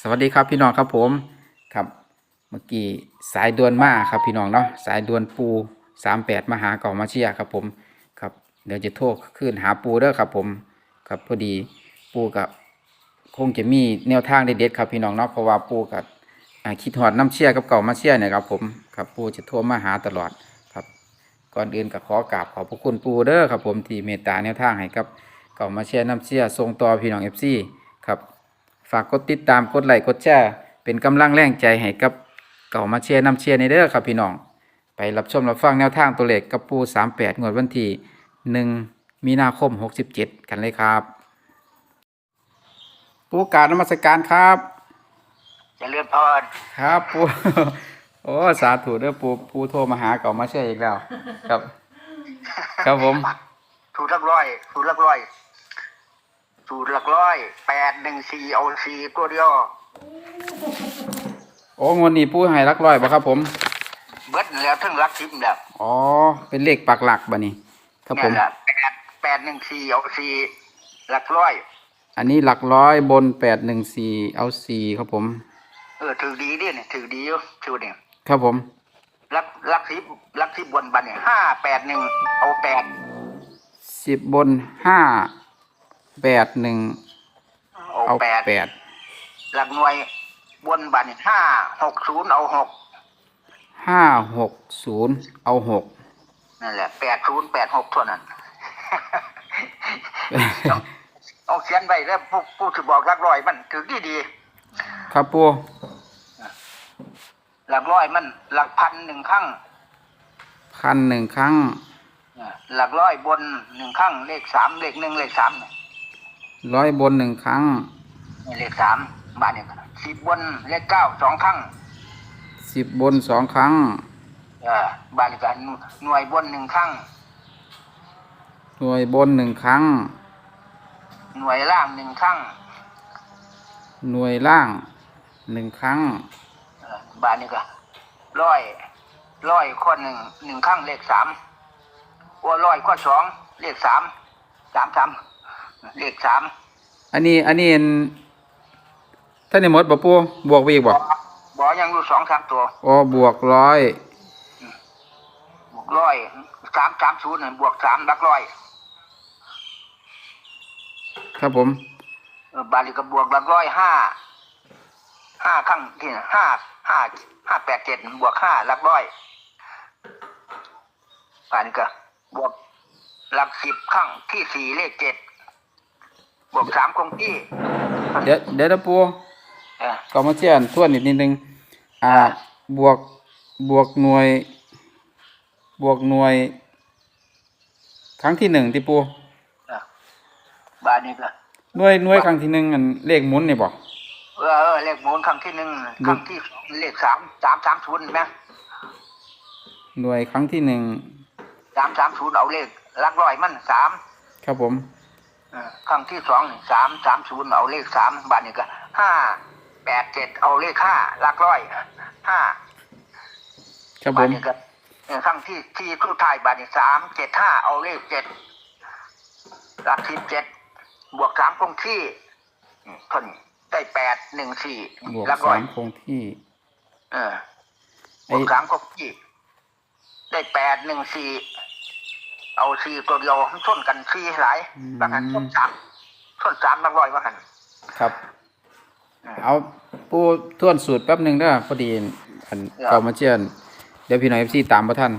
สวัสดีครับพี่น้องครับผมครับเมื่อกี้สายด่วนมาครับพี่น้องเนาะสายด่วนปูสามแปดมาหาเก่ามาเชียครับผมครับเดี๋ยวจะโทรขึ้นหาปูเด้อครับผมครับพอดีปูกับคงจะมีแนวทางเด็ดๆครับพี่น้องเนาะเพราะว่าปูกับคิดหอดน้ำเชียร์กับเก่ามาเชียร์เนี่ยครับผมครับปูจะโทรมาหาตลอดครับ ก่อนอื่นก็ขอกราบขอบพระคุณปูเด้อครับผมที่เมตตาแนวทางให้กับเก่ามาเชียร์น้ำเชียร์ส่งต่อพี่น้องเอฟซีครับ ฝากกดติดตามกดไลค์กดแชร์เป็นกำลังแรงใจให้กับเก่ามาเชียร์นำเชียร์ในเด้อครับพี่น้อง ไปรับชมรับฟังแนวทางตัวเลขกับปู 38 งวดวันที่ 1 มีนาคม 67 กันเลยครับ ปูกรารนมัสการครับเจะเลื่อนพรครับปู โอ้สาธุเด้อปูปูโทรมาหาเก่ามาเชียร์อีกแล้ว ครับ ครับผมสูตรหลักร้อยสูตรหลักร้อย สูตรหลักร้อยแปดหนึ่งสี่เอาสี่ตัวเดียวโอ้งวดนี้ปูให้รักร้อยบ่ครับผม เบิดแล้วถึงรักทิพย์แล้วอ๋อ เป็นเลขปักหลักบ่นี่ครับผนี่มแหละแปดแปดหนึ่งสี่เอาสี่หลักร้อย อันนี้หลักร้อยบนแปดหนึ่งสี่เอาสี่ครับผม เออถือดีดิเนี่ยถือดีอยู่ถือเนี่ยครับผม รักรักทิพย์รักทิพย์บนบันเนี่ยห้าแปดหนึ่งเอาแปดสิบบนห้า แปดหนึ่งเอาเอาแปดแปดหลักหน่วยบนบันเนี่ยห้าหกศูนย์เอาหกห้าหกศูนย์เอาหก นั่นแหละแปดศูนย์แปดหกเท่านั้น เอาเขียนไว้แล้วผู้ผู้ถือบอกหลักร้อยมันถือดีดีครับปูๆหลักร้อยมันหลักพันหนึ่งครั้งพันหนึ่งครั้ง อ่าหลักร้อยบนหนึ่งครั้งเลขสามเลขหนึ่งเลขสามเนี่ย ร้อยบนหนึ่งครั้งนี่เลขสามบาทเนี่ยสิบบนเลขเก้าสองครั้งสิบบนสองครั้งเออบาทนี่กันหน่วยบนหนึ่งครั้งหน่วยบนหนึ่งครั้ง หน่วยล่างหนึ่งครั้ง หน่วยล่างหนึ่งครั้งเออบาทนี่ก็ร้อยร้อยข้อหนึ่งหนึ่งครั้งเลขสามว่าร้อยข้อสองเลขสามสามสาม เลขสามอันนี้ อันนี้อันท่านในหมดบ่ปูบวกไปอีกบ่บอยังอยู่สองสามตัวอ๋อบวกร้อยบวกร้อยสามสามศูนย์น่ะบวกสามหลักร้อยครับผมเออบาลีก็บวกหลักร้อยห้าห้าข้างที่น่ะห้าห้าห้าแปดเจ็ดบวกห้าหลักร้อยบาลีก็บวกหลักสิบข้างที่สี่เลขเจ็ด บวกสามคงที่ เดี๋ยวเดี๋ยวนะปูเออก็มาเชียร์ทวนอีกนิดนึง อ่า บวกบวกหน่วย บวกหน่วย ครั้งที่หนึ่งที่ปูเออบาลีก็หน่วยหน่วยครั้งที่หนึ่งอันเลขหมุนนี่บ่เออเออเลขหมูลครั้งที่หนึ่งครั้งที่สองเลขสามสามสามศูนย์เห็นไหมหน่วยครั้งที่หนึ่งสามสามศูนย์เอาเลขหลักร้อยมันสามครับผมเออ ครั้งที่สองนี่สามสามศูนย์เอาเลขสามบาทนี่ก็ห้าแปดเจ็ดเอาเลขห้าหลักร้อยห้าครับผบาทมนี่ก็เออครั้งที่ที่ทุกท้ายบาทนี่สามเจ็ดห้าเอาเลขเจ็ดหลักสิบเจ็ดบวกสามคงที่อืมคนได้แปดหนึ่งสี่บวกหลักร้อสายมคงที่ เออไอ้ บวกสามคงที่ได้แปดหนึ่งสี่ เอาสี่ตัวเดียวชนกันสี่หลายบางอันชนสามชนสามหลักร้อยว่าหันครับอืมเอาปูทวนสูตรแป๊บหนึ่งเด้อพอดีอันเดี๋ยวเก่ามาเชียร์เดี๋ยวพี่น้องเอฟซีตามประท่าน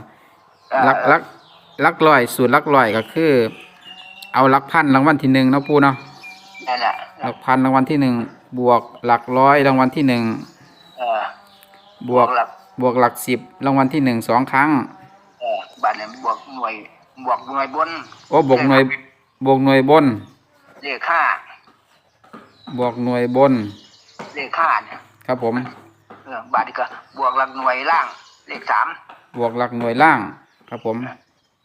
เอ่อลักลักลักลอยสูตรลักลอยก็คือ เอาลักพันรางวัลที่หนึ่งเนาะปูเนาะนั่นแหละหลักพันรางวัลที่หนึ่งบวกหลักร้อยรางวัลที่หนึ่งเออบวกหลักบวกหลักสิบรางวัลที่หนึ่งสองครั้ง เออบาทเนี่ยบวกหน่วย บวกหน่วยบนโอ้บวกหน่วยบวกหน่วยบนเลขห้าบวกหน่วยบนเลขห้าเนี่ยครับผมเออบาทนี่ก็บวกหลักหน่วยล่าง เลขสามบวกหลักหน่วยล่าง ครับผม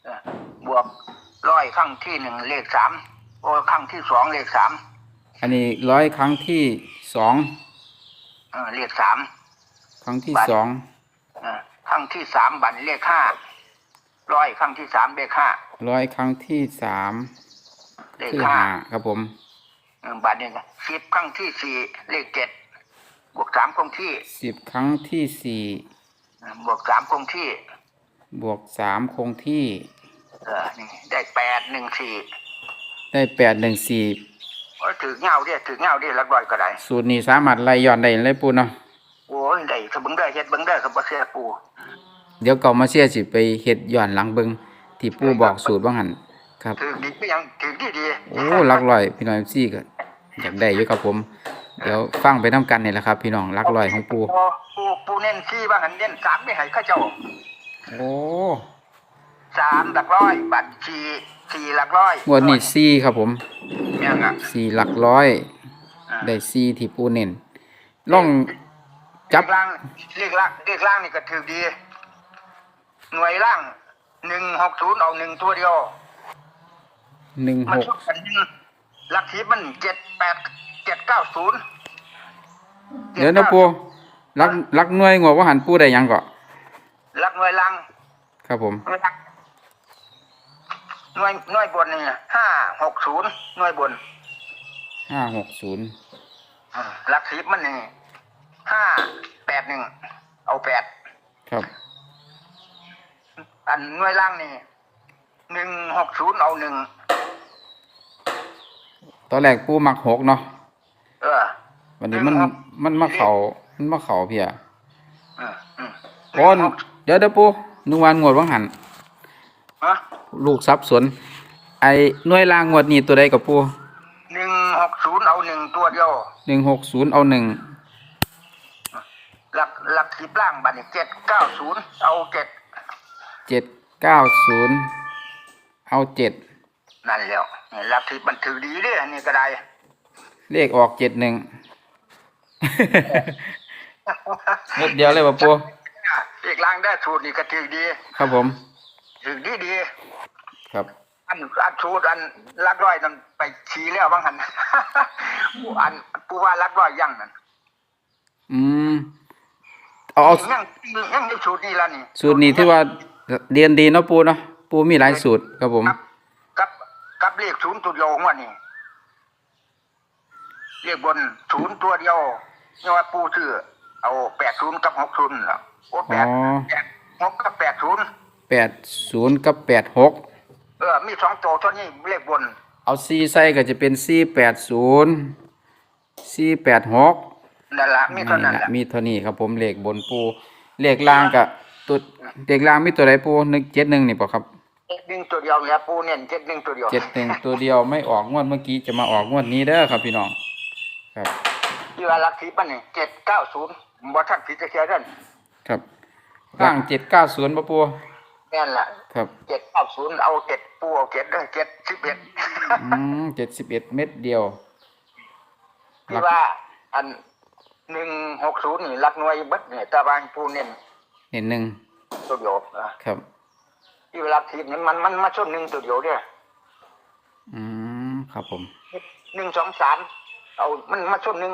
เออบวกร้อยข้างที่หนึ่งเลขสามโอ้ข้างที่สองเลขสามอันนี้ร้อยครั้งที่สองเออเลขสามครั้งที่บัตรสองเออข้างที่สามบัตรเลขห้า ร้อยข้างที่สามเลขห้าร้อยครั้งที่สามเลขคือห้าห้าครับผมเออบัตรนี่ก็สิบข้างที่สี่เลขเจ็ดบวกสามคงที่สิบครั้งที่สี่บวกสามคงที่ บวกสามคงที่เออนี่ได้แปดหนึ่งสี่ได้แปดหนึ่งสี่โอ้ยถือเงาเดียถือเงาเดียลักลอยก็ได้ สูตรนี้สามารถไล่ย้อนได้เลยปูเนาะโอ้ยได้ถ้าเบิ่งได้เฮ็ดเบิ่งได้ครับบ่เสียปู เดี๋ยวเก่ามาเชียร์สิไปเฮ็ดย้อนหลังเบิงที่ปูบอกสูตรว่าหันครับ ถือดีก็ยังถือดีดีโอ้หลักร้อยพี่น้องซี่ก็อยากได้อยู่ครับผม เดี๋ยวฟังไปน้กันนี่แหละครับ พี่น้องหลักร้อยของปูปูปูเน้นสี่บ้างหันเน้นสามไม่ให้เข้าเจ้าโอ้สามหลักร้อยบัตรสี่สี่หลักร้อยงวดนี้ซี่ครับผมเนี่ยอะสี่หลักร้อยอ่าได้ซี่ที่ปูเน้นล่องจับเลขล่างเลขล่างเลขล่างนี่ก็ถือดี หน่วยล่างหนึ่งหกศูนย์เอาหนึ่งตัวเดียว หนึ่งมันหกชอบกันหนึ่งหลักทิพย์มันเจ็ดแปดเจ็ดเก้าศูนย์เดี๋ยวนะปูหลักหลักหน่วยงวดว่าหันปูได้หยังก็หลักหน่วยล่างครับผม หน่วยล่างหน่วยหน่วยบนนี่ห้าหกศูนย์หน่วยบนห้าหกศูนย์อ่าหลักทิพย์มันนี่ห้าแปดหนึ่งเอาแปด ครับ อันหน่วยล่างนี่หนึ่งหกศูนย์เอาหนึ่งตอนแรกปูมักหกเนาะเออ วันนี้มันมันมาเข่ามันมาเข่าเพียอืมอืมโอ้นเดี๋ยวเดี๋ยวปูนึกวานงวดว่างหันฮะลูกซับสนไอ้หน่วยล่างงวดนี้ตัวใดกับปูหนึ่งหกศูนย์เอาหนึ่งตัวเดียวหนึ่งหกศูนย์เอาหนึ่งหลักหลักสิบล่างบัตรเจ็ดเก้าศูนย์เอาเจ็ด เจ็ดเก้าศูนย์เอาเจ็ดนั่นแล้วนี่หลักสิบมันถือดีเด้อนี่ก็ได้เลขออกเจ็ดหนึ่งเม็ดเดียวเลยป่ะปูเอกล่างได้สูตรนี่ก็ถือดีครับผม ถือดีดีครับ อันอันสูตรอันลักร้อยนั่นไปชี้แล้วบ้างหัน อันผู้ว่าลักร้อยยังนั่นอืมเอาเอายังยังในสูตรนี่ละนี่สูตรนี้ที่ว่า เรียนดีเนาะปูเนาะปูมีหลายสูตรครับผมกับ กับกับเลขศูนย์ตัวเดียวของวันนี้เลขบนศูนย์ตัวเดียวนี่ว่าปูชื่อ เอาแปดศูนย์กับหกศูนย์แล้วโอ้แปอ๋อดแปดหกกับแปดศูนย์แปดศูนย์กับแปดหกเออมีสองตัวเท่านี้เลขบน เอาซีใส่ก็จะเป็นซีแปดศูนย์ซีแปดหกนั่นละมีเท่านั้นแหละมีเท่านี้ครับผมเลขบนปูเลขล่างกับตัว เลขล่างมีตัวใดปูหนึ่งเจ็ดหนึ่งนี่ป่ะครับเจ็ดหนึ่งตัวเดียวเนี่ยปูเน้นเจ็ดหนึ่งตัวเดียวเจ็ดหนึ่งตัวเดียวไม่ออกงวดเมื่อกี้จะมาออกงวดนี้เด้อครับพี่น้อง ครับที่ว่าลักทิพย์มันนี่เจ็ดเก้าศูนย์บ่ทันผิดจะเชียร์เด่นครับล่างเจ็ดเก้าศูนย์ป่ะปูแน่นละครับเจ็ดเก้าศูนย์เอาเจ็ดปูเอาเจ็ดเด้อเจ็ดสิบเอ็ดอืมเจ็ดสิบเอ็ดเม็ดเดียวที่ว่าอันหนึ่งหกศูนย์นี่รักหน่วยเบิดเนี่ยตาบานปูเน้นเห็นหนึ่ง ตัวเดียวอะครับ ที่เวลาทิพย์นี่มันมันมาชนหนึ่งตัวเดียวเนี่ยอืมครับผมหนึ่งสองสามเอามันมาชนหนึ่ง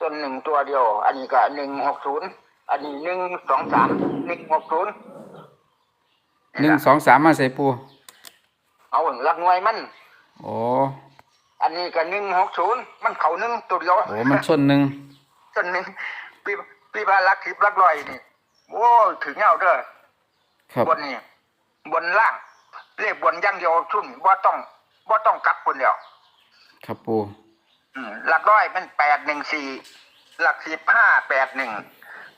ชนหนึ่งตัวเดียว อันนี้ก็หนึ่งหกศูนย์อันนี้หนึ่งสองสามหนึ่งหกศูนย์หนึ่งสองสามมาใส่ปู เอาหลักหน่วยมันโอ้อันนี้ก็หนึ่งหกศูนย์มันเขาหนึ่งตัวเดียวโหมันชนหนึ่งจนหนึ่งปีปีบาลักทิพย์ลักลอยนี่ โอ้ยถึงเงาเด้อครับบนนี่บนล่างเลขบนอย่างเดียวชุ่นบ่ต้องบ่ต้องกลับคนเดียวครับปูอืมหลักร้อยมันแปดหนึ่งสี่หลักสิบห้าแปดหนึ่ง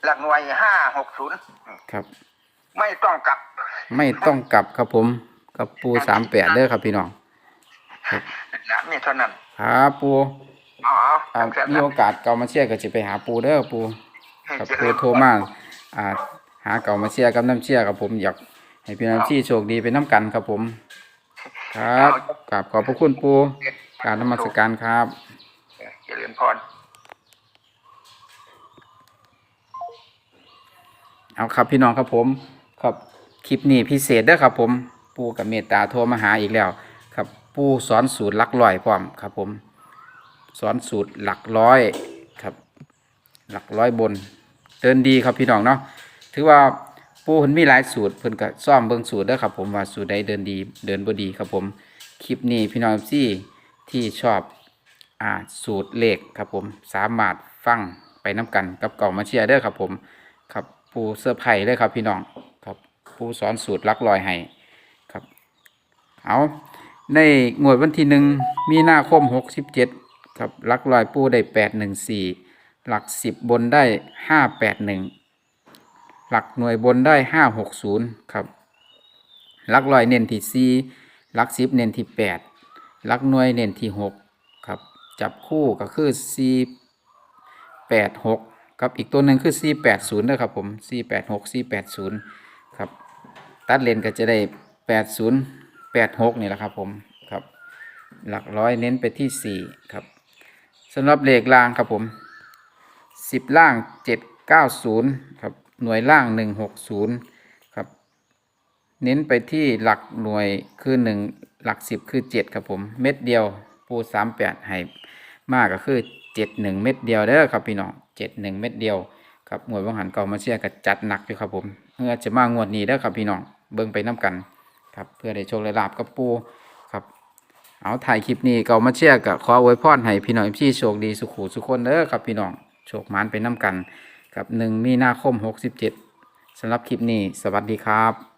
หลักหน่วยห้าหกศูนย์ครับ ไม่ต้องกลับ ไม่ต้องกลับครับผมกับปูสามแปดเด้อครับพี่น้องนะมีเท่านั้นครับปูอ๋ออ่าเสร็จมีแล้วโอกาสเก่ามาเชียร์ก็จะไปหาปูเด้อปูครับปูโทรมา อ่าหาเก่ามาเชียร์กับน้ำเชียร์กับผมอยากให้พี่น้องที่โชคดีไปน้ำกันครับผม ครับกราบขอบพระคุณปูกรารนมัสการครับเจริญพรเอาครับพี่น้องครับผมครับคลิปนี้พิเศษเด้อครับผมปูกับเมตตาโทรมาหาอีกแล้ว ครับปูสอนสูตรหลักร้อยพร้อมครับผม สอนสูตรหลักร้อยครับ หลักร้อยบน เดินดีครับพี่น้องเนาะถือว่าปูเพิ่นมีหลายสูตรเพิ่นก็ซ่อมเบิ่งสูตรเด้อครับผมว่าสูตรใดเดินดีเดินบ่ดีครับผมคลิปนี้พี่น้องซี่ที่ชอบอ่าสูตรเลขครับผมสามารถฟังไปน้กันกับเก่ามาเชียร์เด้อครับผมครับปูเสื้อไผ่เลยครับพี่น้องครับปูสอนสูตรลักลอยให้ครับเอาในงวดวันที่หนึ่งมีหน้าคมหกสิบเจ็ดครับลักลอยปูได้แปดหนึ่งสี่ หลักสิบบนได้ห้าแปดหนึ่งหลักหน่วยบนได้ห้าหกศูนย์ครับหลักลอยเน้นที่สี่หลักสิบเน้นที่แปดหลักหน่วยเน้นที่หกครับจับคู่ก็คือสี่แปดหกกับอีกตัวหนึ่งคือสี่แปดศูนย์นะครับผมสี่แปดหกสี่แปดศูนย์ครับตัดเลนก็จะได้แปดศูนย์แปดหกนี่แหละครับผมครับหลักร้อยเน้นไปที่สี่ครับสำหรับเลขล่างครับผม สิบล่างเจ็ดเก้าศูนย์ครับหน่วยล่างหนึ่งหกศูนย์ครับ เน้นไปที่หลักหน่วยคือหนึ่งหลักสิบคือเจ็ดครับผม เม็ดเดียวปูสามแปดให้มากก็คือเจ็ดหนึ่งเม็ดเดียวเด้อครับพี่น้องเจ็ดหนึ่งเม็ดเดียวครับงวดวังหันเก่ามาเชียร์กับจัดหนักอยู่ครับผมเพื่อจะมางวดนี้เด้อครับพี่น้องเบิ่งไปน้กันครับเพื่อได้โชคได้ลาบกับปูครับเอาถ่ายคลิปนี้เก่ามาเชียร์กับขออวยพรให้พี่น้องพี่โชคดีสุขุสุขคนเด้อครับพี่น้อง โชคหมานไปน้กัน กับหนึ่งมีนาคมหกสิบเจ็ดสำหรับคลิปนี้ สวัสดีครับ